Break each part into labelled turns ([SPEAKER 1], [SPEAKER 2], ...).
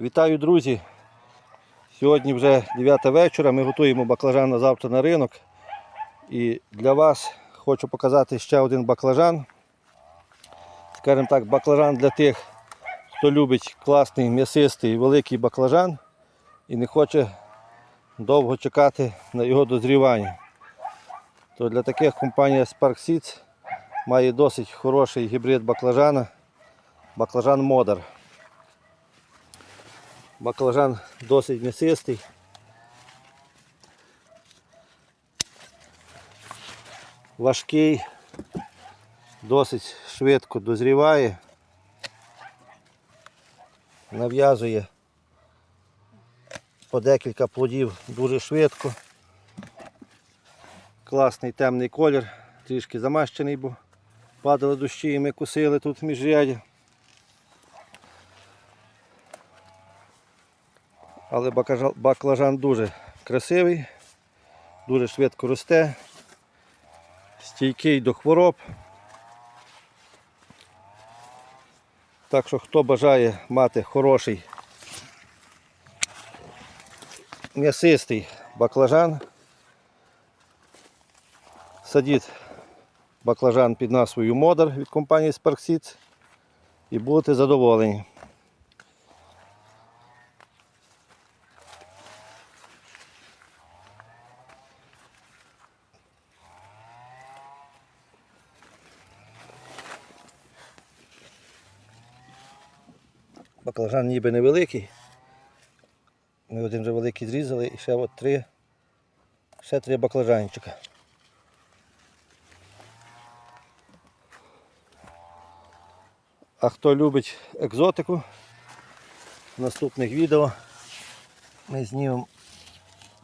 [SPEAKER 1] Вітаю, друзі! Сьогодні вже 9 вечора. Ми готуємо баклажан на завтра на ринок. І для вас хочу показати ще один баклажан. Скажімо так, баклажан для тих, хто любить класний, м'ясистий, великий баклажан і не хоче довго чекати на його дозрівання. То для таких компанія Spark Seeds має досить хороший гібрид баклажана, баклажан Модар. Баклажан досить м'ясистий. Важкий, досить швидко дозріває, нав'язує по декілька плодів дуже швидко. Класний темний колір, трішки замащений, бо падали дощі і ми косили тут в Але баклажан дуже красивий, дуже швидко росте, стійкий до хвороб. Так що хто бажає мати хороший м'ясистий баклажан, садіть баклажан під назвою Модар від компанії Spark і будете задоволені. Баклажан ніби невеликий. Ми один вже великий зрізали і ще от три, ще три баклажанчика. А хто любить екзотику, в наступних відео ми знімемо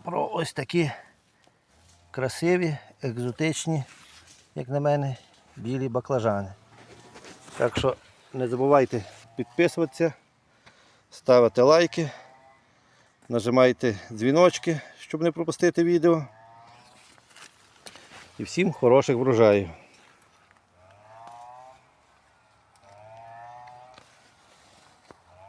[SPEAKER 1] про ось такі красиві, екзотичні, як на мене, білі баклажани. Так що не забувайте підписуватися, ставити лайки, нажимайте дзвіночки, щоб не пропустити відео. І всім хороших врожаїв.